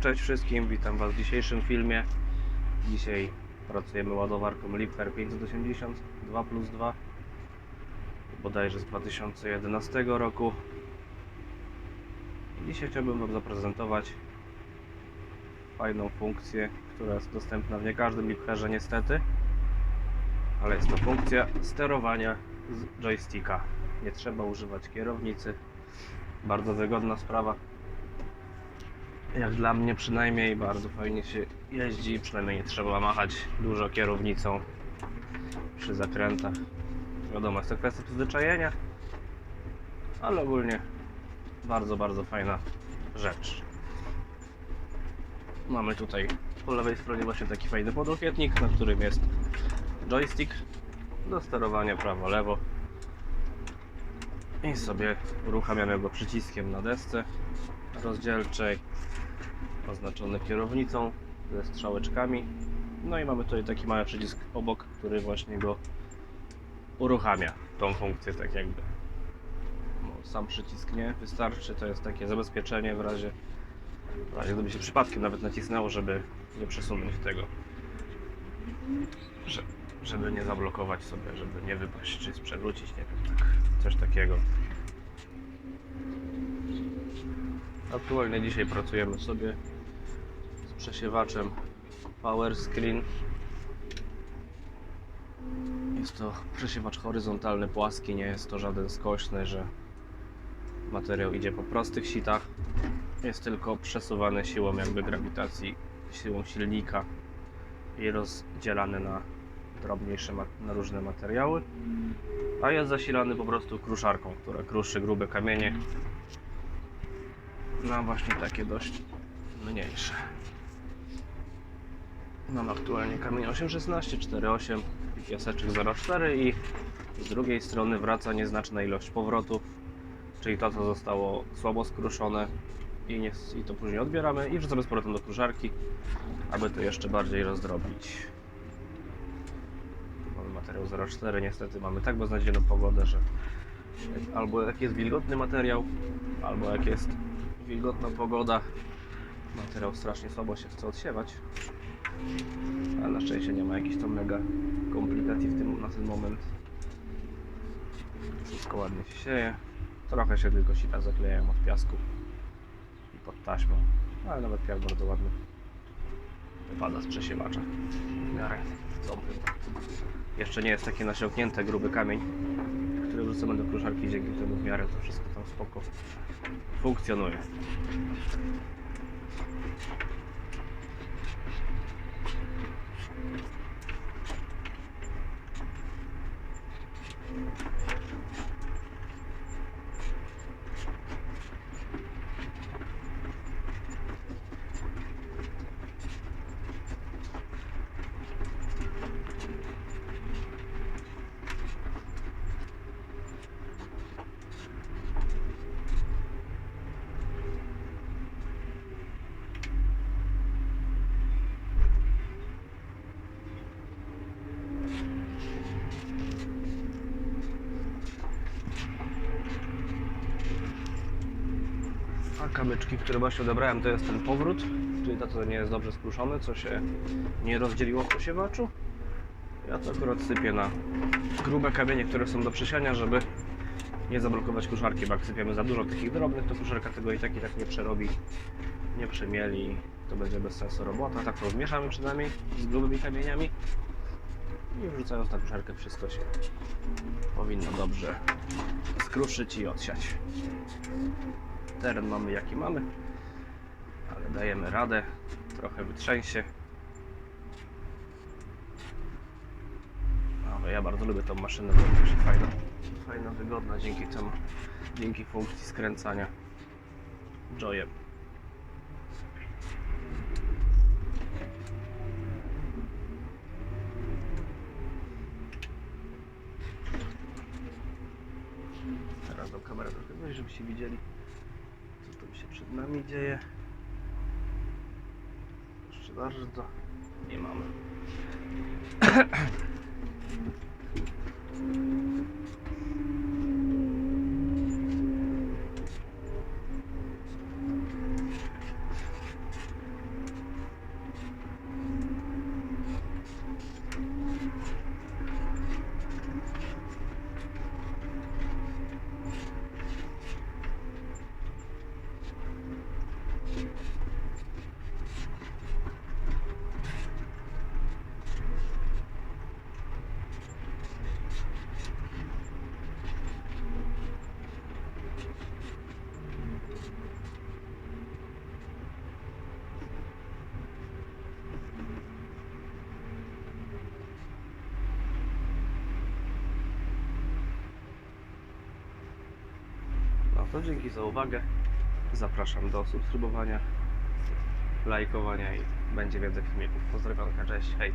Cześć wszystkim, witam Was w dzisiejszym filmie. Dzisiaj pracujemy ładowarką Liebherr 580 2 plus 2 bodajże z 2011 roku. Dzisiaj chciałbym Wam zaprezentować fajną funkcję, która jest dostępna w nie każdym Liebherrze niestety, ale jest to funkcja sterowania z joysticka. Nie trzeba używać kierownicy. Bardzo wygodna sprawa. Jak dla mnie przynajmniej bardzo fajnie się jeździ, przynajmniej nie trzeba machać dużo kierownicą przy zakrętach. Wiadomo, jest to kwestia przyzwyczajenia, ale ogólnie bardzo, bardzo fajna rzecz. Mamy tutaj po lewej stronie właśnie taki fajny podłokietnik, na którym jest joystick do sterowania prawo-lewo i sobie uruchamiamy go przyciskiem na desce rozdzielczej oznaczony kierownicą ze strzałeczkami. No i mamy tutaj taki mały przycisk obok, który właśnie go uruchamia tą funkcję tak jakby. No, sam przycisk nie wystarczy, to jest takie zabezpieczenie w razie w razie gdyby się przypadkiem nawet nacisnęło, żeby nie przesunąć tego że, żeby nie zablokować sobie, żeby nie wypaść czy przewrócić, nie wiem, tak, coś takiego Aktualnie dzisiaj pracujemy sobie z przesiewaczem Power Screen. Jest to przesiewacz horyzontalny, płaski, nie jest to żaden skośny, że materiał idzie po prostych sitach. Jest tylko przesuwany siłą jakby grawitacji, siłą silnika i rozdzielany na drobniejsze, na różne materiały. A jest zasilany po prostu kruszarką, która kruszy grube kamienie na właśnie takie dość mniejsze. Mam aktualnie kamień 816, 48 i piaseczek 04 i z drugiej strony wraca nieznaczna ilość powrotów, czyli to co zostało słabo skruszone i, nie, i to później odbieramy i wrzucamy z powrotem do kruszarki, aby to jeszcze bardziej rozdrobić. Mamy materiał 04, niestety mamy tak beznadziejną pogodę, że albo jak jest wilgotny materiał, albo jak jest wilgotna pogoda, materiał strasznie słabo się chce odsiewać. Ale na szczęście nie ma jakichś tam mega komplikacji w tym, na ten moment. Wszystko ładnie się sieje. Trochę się tylko sita zaklejają od piasku i pod taśmą. Ale nawet piach bardzo ładny. Wypada z przesiewacza. W miarę dobry. Jeszcze nie jest taki nasiąknięty gruby kamień, wrzucamy do kruszarki, dzięki temu w miarę to wszystko tam spoko funkcjonuje. A kamyczki, które właśnie odebrałem, to jest ten powrót, czyli to, co nie jest dobrze skruszone, co się nie rozdzieliło w posiewaczu. Ja to akurat sypię na grube kamienie, które są do przesiania, żeby nie zablokować kuszarki, bo jak sypiemy za dużo takich drobnych, to kuszarka tego i tak i tak nie przerobi, nie przemieli, to będzie bez sensu robota. Tak to zmieszamy przynajmniej z grubymi kamieniami i wrzucając na kuszarkę wszystko się powinno dobrze skruszyć i odsiać. Teren mamy jaki mamy, ale dajemy radę. Trochę wytrzęsie. Ale ja bardzo lubię tą maszynę, bo jest fajna, fajna, wygodna dzięki temu, dzięki funkcji skręcania joyem. Teraz tą kamerę trochę wyżej, żebyście widzieli co tam się przed nami dzieje. Jeszcze bardzo nie mamy. to dzięki za uwagę. Zapraszam do subskrybowania, lajkowania i będzie więcej filmików. Pozdrawiam, cześć, hej.